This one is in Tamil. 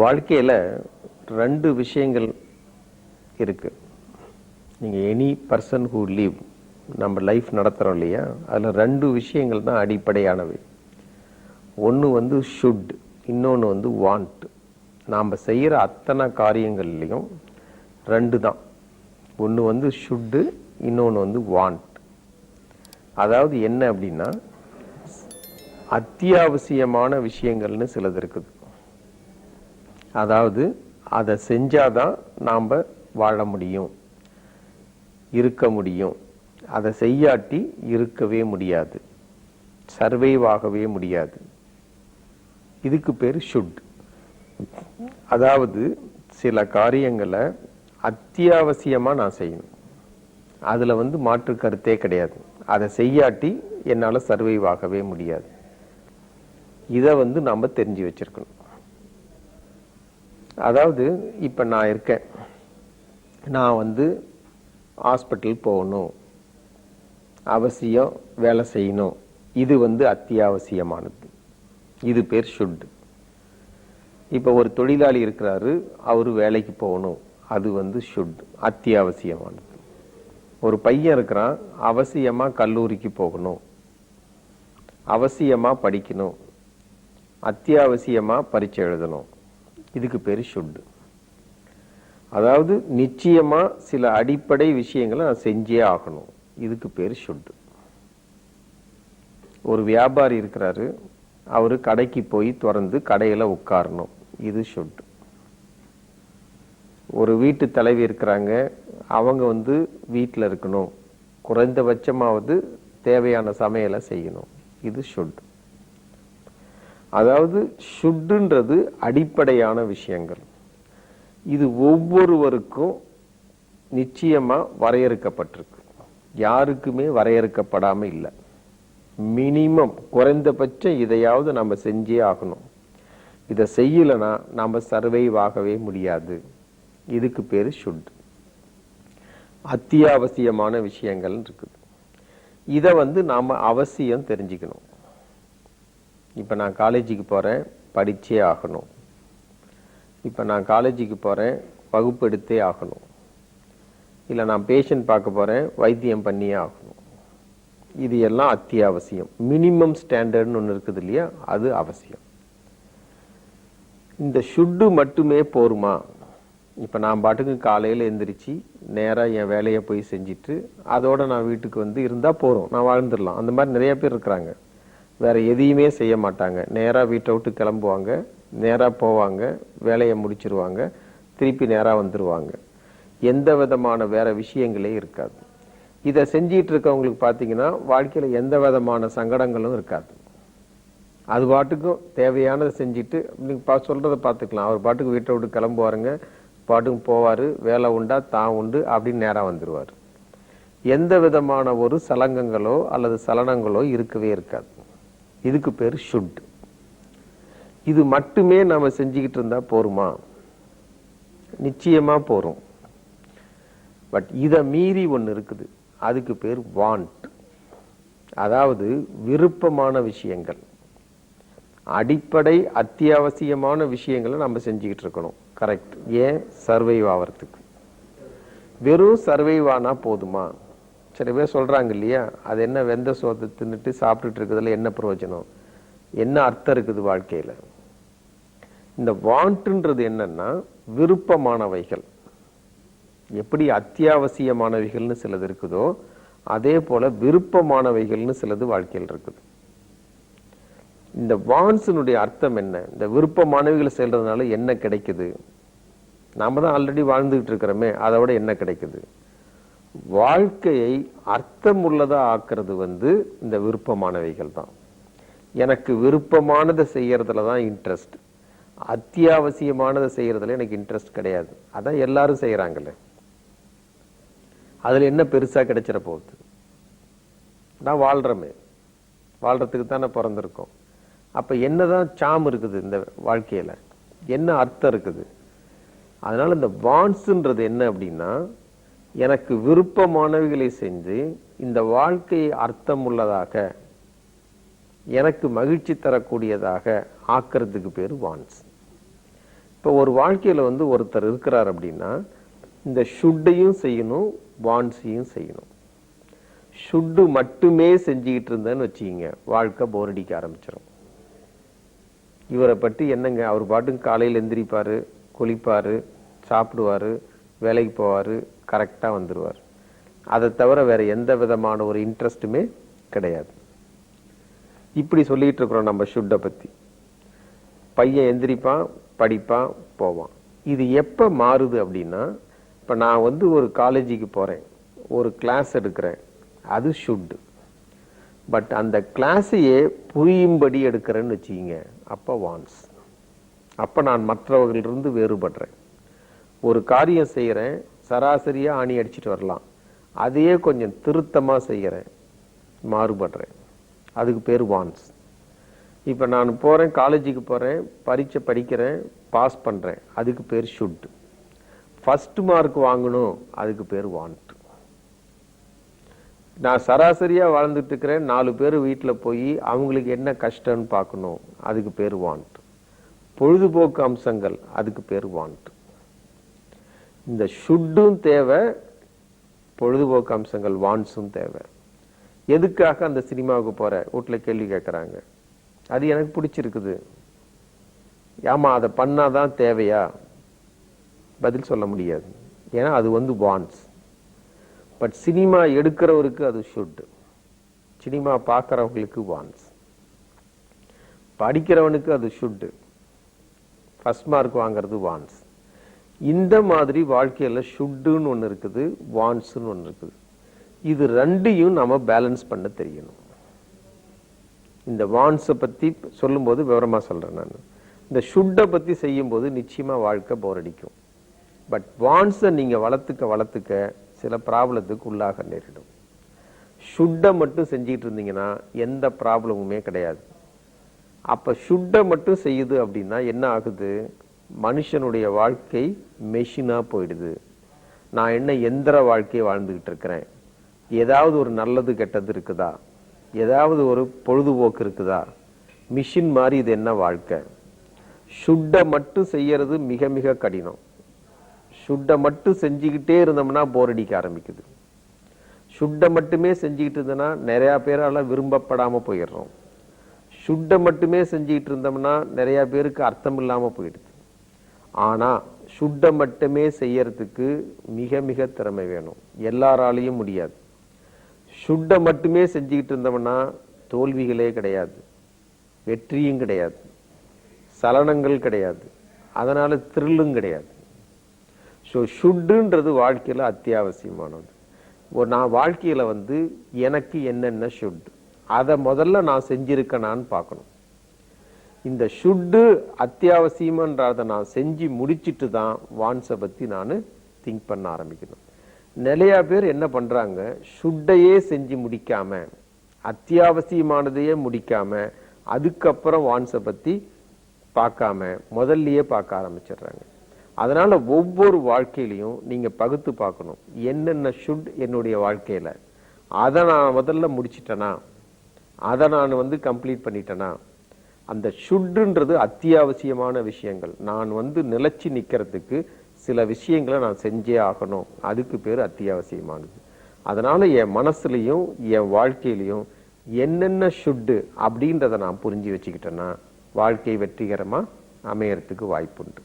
வாழ்க்கையில் ரெண்டு விஷயங்கள் இருக்குது நீங்கள் எனி பர்சன் ஹூ லீவ் நம்ம லைஃப் நடத்துகிறோம் இல்லையா? அதில் ரெண்டு விஷயங்கள் தான் அடிப்படையானவை. ஒன்று வந்து ஷுட் இன்னொன்று வந்து வாண்ட் நாம் செய்கிற அத்தனை காரியங்கள்லையும் ரெண்டு தான். ஒன்று வந்து ஷுட்டு இன்னொன்று வந்து வாண்ட் அதாவது என்ன அப்படின்னா அத்தியாவசியமான விஷயங்கள்னு சிலது இருக்குது. அதாவது அதை செஞ்சாதான் நாம் வாழ முடியும் இருக்க முடியும். அதை செய்யாட்டி இருக்கவே முடியாது. சர்வைவ் ஆகவே முடியாது. இதுக்கு பேர் ஷுட் அதாவது சில காரியங்களை அத்தியாவசியமாக நான் செய்யணும். அதில் வந்து மாற்று கருத்தே கிடையாது. அதை செய்யாட்டி என்னால் சர்வைவ் ஆகவே முடியாது. இதை வந்து நாம் தெரிஞ்சு வச்சிருக்கணும். அதாவது இப்போ நான் இருக்கேன். நான் வந்து ஹாஸ்பிட்டல் போகணும். அவசியம் வேலை செய்யணும். இது வந்து அத்தியாவசியமானது. இது பேர் ஷுட் இப்போ ஒரு தொழிலாளி இருக்கிறாரு அவர் வேலைக்கு போகணும். அது வந்து ஷுட் அத்தியாவசியமானது. ஒரு பையன் இருக்கிறான் அவசியமாக கல்லூரிக்கு போகணும். அவசியமாக படிக்கணும். அத்தியாவசியமாக பரீட்சை எழுதணும். இதுக்கு பேர் ஷுட்டு. அதாவது நிச்சயமாக சில அடிப்படை விஷயங்களை நான் செஞ்சே ஆகணும். இதுக்கு பேர் ஷுட்டு. ஒரு வியாபாரி இருக்கிறாரு. அவர் கடைக்கு போய் திறந்து கடையில் உட்காரணும். இது ஷுட் ஒரு வீட்டு தலைவி இருக்கிறாங்க. அவங்க வந்து வீட்டில் இருக்கணும். குறைந்தபட்சமாவது தேவையான சமையலை செய்யணும். இது ஷுட் அதாவது ஷுட்டுன்றது அடிப்படையான விஷயங்கள். இது ஒவ்வொருவருக்கும் நிச்சயமாக வரையறுக்கப்பட்டிருக்கு. யாருக்குமே வரையறுக்கப்படாமல் இல்லை. மினிமம் குறைந்தபட்சம் இதையாவது நம்ம செஞ்சே ஆகணும். இதை செய்யலைன்னா நம்ம சர்வைவ் ஆகவே முடியாது. இதுக்கு பேர் ஷுட் அத்தியாவசியமான விஷயங்கள் இருக்குது. இதை வந்து நாம் அவசியம் தெரிஞ்சுக்கணும். இப்போ நான் காலேஜுக்கு போகிறேன் படித்தே ஆகணும். இப்போ நான் காலேஜுக்கு போகிறேன் வகுப்பு எடுத்தே ஆகணும். இல்லை நான் பேஷண்ட் பார்க்க போகிறேன் வைத்தியம் பண்ணியே ஆகணும். இது எல்லாம் அத்தியாவசியம். மினிமம் ஸ்டாண்டர்ட்னு ஒன்று இருக்குது இல்லையா? அது அவசியம். இந்த ஷுட்டு மட்டுமே போருமா? இப்போ நான் பாட்டுக்கு காலையில் எந்திரிச்சு நேராக என் வேலையை போய் செஞ்சுட்டு அதோடு நான் வீட்டுக்கு வந்து இருந்தால் போகிறோம் நான் வாழ்ந்துடலாம். அந்த மாதிரி நிறைய பேர் இருக்கிறாங்க. வேற எதையுமே செய்ய மாட்டாங்க. நேராக வீட்டை விட்டு கிளம்புவாங்க. நேராக போவாங்க. வேலையை முடிச்சிருவாங்க. திருப்பி நேராக வந்துடுவாங்க எந்த விதமான வேற விஷயங்களே இருக்காது. இதை செஞ்சிட்டு இருக்கவங்களுக்கு பார்த்தீங்கன்னா வாழ்க்கையில் எந்த விதமான சங்கடங்களும் இருக்காது. அது பாட்டுக்கும் தேவையானதை செஞ்சுட்டு நீங்கள் பா- சொல்கிறத பார்த்துக்கலாம் அவர் பாட்டுக்கு வீட்டை விட்டு கிளம்புவாருங்க. பாட்டுக்கு போவார். வேலை உண்டா? தான் உண்டு அப்படின்னு நேராக வந்துடுவார் எந்த விதமான ஒரு சலங்கங்களோ அல்லது சலனங்களோ இருக்கவே இருக்காது. இதுக்கு பேர் ஷுட் இது மட்டுமே நம்ம செஞ்சுக்கிட்டு இருந்தால் போருமா? நிச்சயமாக போகிறோம் பட் இதை மீறி ஒன்று இருக்குது. அதுக்கு பேர் வாண்ட் அதாவது விருப்பமான விஷயங்கள். அடிப்படை அத்தியாவசியமான விஷயங்களை நம்ம செஞ்சுக்கிட்டு இருக்கணும். கரெக்ட் ஏன்? சர்வைவ் ஆகிறதுக்கு வெறும் சர்வைவ் ஆனால் போதுமா? சில பேர் சொல்றாங்க இல்லையா? அது என்ன வெந்த சோத்தை தின்னுட்டு சாப்பிட்டுட்டு இருக்கிறதுல என்ன பிரயோஜனம்? என்ன அர்த்தம் இருக்குது வாழ்க்கையில? இந்த வாண்ட்டுன்றது என்னன்னா விருப்பமானவைகள். எப்படி அத்தியாவசியமானவைகள்னு சிலது இருக்குதோ அதே போல விருப்பமானவைகள்னு சிலது வாழ்க்கையில் இருக்குது. இந்த வான்ஸினுடைய அர்த்தம் என்ன? இந்த விருப்பமானவைகளை செய்யறதுனால என்ன கிடைக்குது? நாம தான் ஆல்ரெடி வாழ்ந்துகிட்டு இருக்கிறோமே அதை விட என்ன கிடைக்குது? வாழ்க்கையை அர்த்தமுள்ளதாக ஆக்குறது வந்து இந்த விருப்பமானவைகள் தான். எனக்கு விருப்பமானதை செய்கிறதுல தான் இன்ட்ரெஸ்ட் அத்தியாவசியமானதை செய்யறதுல எனக்கு இன்ட்ரெஸ்ட் கிடையாது. அதான் எல்லாரும் செய்யறாங்கல்ல அதுல என்ன பெருசா கிடைச்சிட போகுது? நான் வாழ்றமே. வாழ்றதுக்கு தானே பிறந்திருக்கோம். அப்ப என்னதான் சாம் இருக்குது இந்த வாழ்க்கையில? என்ன அர்த்தம் இருக்குது? அதனால இந்த வான்ஸ்ன்றது என்ன அப்படின்னா எனக்கு விருப்பமானவைகளை செஞ்சு இந்த வாழ்க்கையை அர்த்தமுள்ளதாக எனக்கு மகிழ்ச்சி தரக்கூடியதாக ஆக்கிறதுக்கு பேர் வான்ஸ் இப்போ ஒரு வாழ்க்கையில் வந்து ஒருத்தர் இருக்கிறார் அப்படின்னா இந்த ஷுட்டையும் செய்யணும் வான்ஸையும் செய்யணும். ஷுட்டு மட்டுமே செஞ்சுக்கிட்டு இருந்தேன்னு வச்சுக்கிங்க வாழ்க்கை போர் அடிக்க ஆரம்பிச்சிடும் இவரை பற்றி என்னங்க? அவர் பாட்டுக்கு காலையில் எந்திரிப்பார் குளிப்பார் சாப்பிடுவார் வேலைக்கு போவார் கரெக்டாக வந்துடுவார் அதை தவிர வேறு எந்த விதமான ஒரு இன்ட்ரெஸ்ட்டுமே கிடையாது. இப்படி சொல்லிகிட்டு இருக்கிறோம் நம்ம ஷுட்டை பற்றி பையன் எந்திரிப்பான் படிப்பான் போவான். இது எப்போ மாறுது அப்படின்னா இப்போ நான் வந்து ஒரு காலேஜுக்கு போகிறேன் ஒரு கிளாஸ் எடுக்கிறேன் அது ஷுட்டு பட் அந்த கிளாஸையே புரியும்படி எடுக்கிறேன்னு வச்சுக்கிங்க அப்போ வான்ஸ் அப்போ நான் மற்றவர்களிலிருந்து வேறுபடுறேன். ஒரு காரியம் செய்கிறேன் சராசரியாக ஆணி அடிச்சிட்டு வரலாம். அதையே கொஞ்சம் திருத்தமாக செய்கிறேன் மாறுபடுறேன். அதுக்கு பேர் வான்ஸ் இப்போ நான் போகிறேன் காலேஜுக்கு போகிறேன் பரீட்சை படிக்கிறேன் பாஸ் பண்ணுறேன் அதுக்கு பேர் ஷுட் ஃபஸ்ட்டு மார்க் வாங்கணும் அதுக்கு பேர் வாண்ட் நான் சராசரியாக வாழ்ந்துட்டு இருக்கிறேன் நாலு பேர் வீட்டில் போய் அவங்களுக்கு என்ன கஷ்டம்னு பார்க்கணும் அதுக்கு பேர் வாண்ட் பொழுதுபோக்கு அம்சங்கள் அதுக்கு பேர் வாண்ட் இந்த ஷுட்டும் தேவை பொழுதுபோக்கு அம்சங்கள் வான்ஸும் தேவை. எதுக்காக அந்த சினிமாவுக்கு போகிற வீட்டில் கேள்வி கேட்குறாங்க அது எனக்கு பிடிச்சிருக்குது. ஆமா அதை பண்ணாதான் தேவையா? பதில் சொல்ல முடியாது. ஏன்னா அது வந்து வான்ஸ். பட் சினிமா எடுக்கிறவருக்கு அது ஷுட். சினிமா பார்க்குறவங்களுக்கு வான்ஸ். படிக்கிறவனுக்கு அது ஷுட். ஃபஸ்ட் மார்க் வாங்குறது வான்ஸ். இந்த மாதிரி வாழ்க்கையில் ஷுட்டுன்னு ஒன்று இருக்குது வான்ஸுன்னு ஒன்று இருக்குது. இது ரெண்டையும் நம்ம பேலன்ஸ் பண்ண தெரியணும். இந்த வான்ஸை பற்றி சொல்லும்போது விவரமாக சொல்கிறேன் நான். இந்த ஷுட்டை பற்றி செய்யும்போது நிச்சயமாக வாழ்க்கை போர் அடிக்கும். பட் வான்ஸை நீங்கள் வளர்த்துக்க வளர்த்துக்க சில ப்ராப்ளத்துக்கு உள்ளாக நேரிடும். ஷுட்டை மட்டும் செஞ்சுக்கிட்டு இருந்தீங்கன்னா எந்த ப்ராப்ளமுமே கிடையாது. அப்போ ஷுட்டை மட்டும் செய்யுது அப்படின்னா என்ன ஆகுது? மனுஷனுடைய வாழ்க்கை மெஷினாக போயிடுது. நான் என்ன எந்திர வாழ்க்கையை வாழ்ந்துக்கிட்டு இருக்கிறேன்? ஏதாவது ஒரு நல்லது கெட்டது இருக்குதா? ஏதாவது ஒரு பொழுதுபோக்கு இருக்குதா? மிஷின் மாதிரி இது என்ன வாழ்க்கை? ஷுட்டை மட்டும் செய்யறது மிக மிக கடினம். ஷுட்டை மட்டும் செஞ்சுக்கிட்டே இருந்தோம்னா போர் அடிக்க ஆரம்பிக்குது. ஷுட்டை மட்டுமே செஞ்சுக்கிட்டு இருந்தோம்னா நிறையா பேரால் விரும்பப்படாமல் போயிடுறோம். ஷுட்டை மட்டுமே செஞ்சுக்கிட்டு இருந்தோம்னா நிறையா பேருக்கு அர்த்தம் இல்லாமல் போயிடுது. ஆனால் ஷுட்டை மட்டுமே செய்யறதுக்கு மிக மிக திறமை வேணும். எல்லாராலையும் முடியாது. ஷுட்டை மட்டுமே செஞ்சுக்கிட்டு இருந்தோம்னா தோல்விகளே கிடையாது. வெற்றியும் கிடையாது. சலனங்கள் கிடையாது. அதனால் த்ரில்லும் கிடையாது. ஸோ ஷுட்டுன்றது வாழ்க்கையில் அத்தியாவசியமானது. ஒரு நான் வாழ்க்கையில் வந்து எனக்கு என்னென்ன ஷுட் அதை முதல்ல நான் செஞ்சுருக்கேனான்னு பார்க்கணும். இந்த ஷுட்டு அத்தியாவசியமன்றதை நான் செஞ்சு முடிச்சுட்டு தான் வான்ஸை பற்றி நான் திங்க் பண்ண ஆரம்பிக்கணும். நிறையா பேர் என்ன பண்ணுறாங்க ஷுட்டையே செஞ்சு முடிக்காம அத்தியாவசியமானதையே முடிக்காம அதுக்கப்புறம் வான்ஸை பற்றி பார்க்காம முதல்லையே பார்க்க ஆரம்பிச்சிடுறாங்க. அதனால் ஒவ்வொரு வாழ்க்கையிலையும் நீங்கள் பகுத்து பார்க்கணும். என்னென்ன ஷுட் என்னுடைய வாழ்க்கையில்? அதை நான் முதல்ல முடிச்சிட்டேனா? அதை நான் வந்து கம்ப்ளீட் பண்ணிட்டேனா? அந்த ஷுட்டுன்றது அத்தியாவசியமான விஷயங்கள். நான் வந்து நிலச்சி நிற்கிறதுக்கு சில விஷயங்களை நான் செஞ்சே ஆகணும். அதுக்கு பேர் அத்தியாவசியமானது. அதனால் என் மனசுலேயும் என் வாழ்க்கையிலையும் என்னென்ன ஷுட்டு அப்படின்றத நான் புரிஞ்சு வச்சுக்கிட்டேன்னா வாழ்க்கை வெற்றிகரமாக அமையறதுக்கு வாய்ப்புண்டு.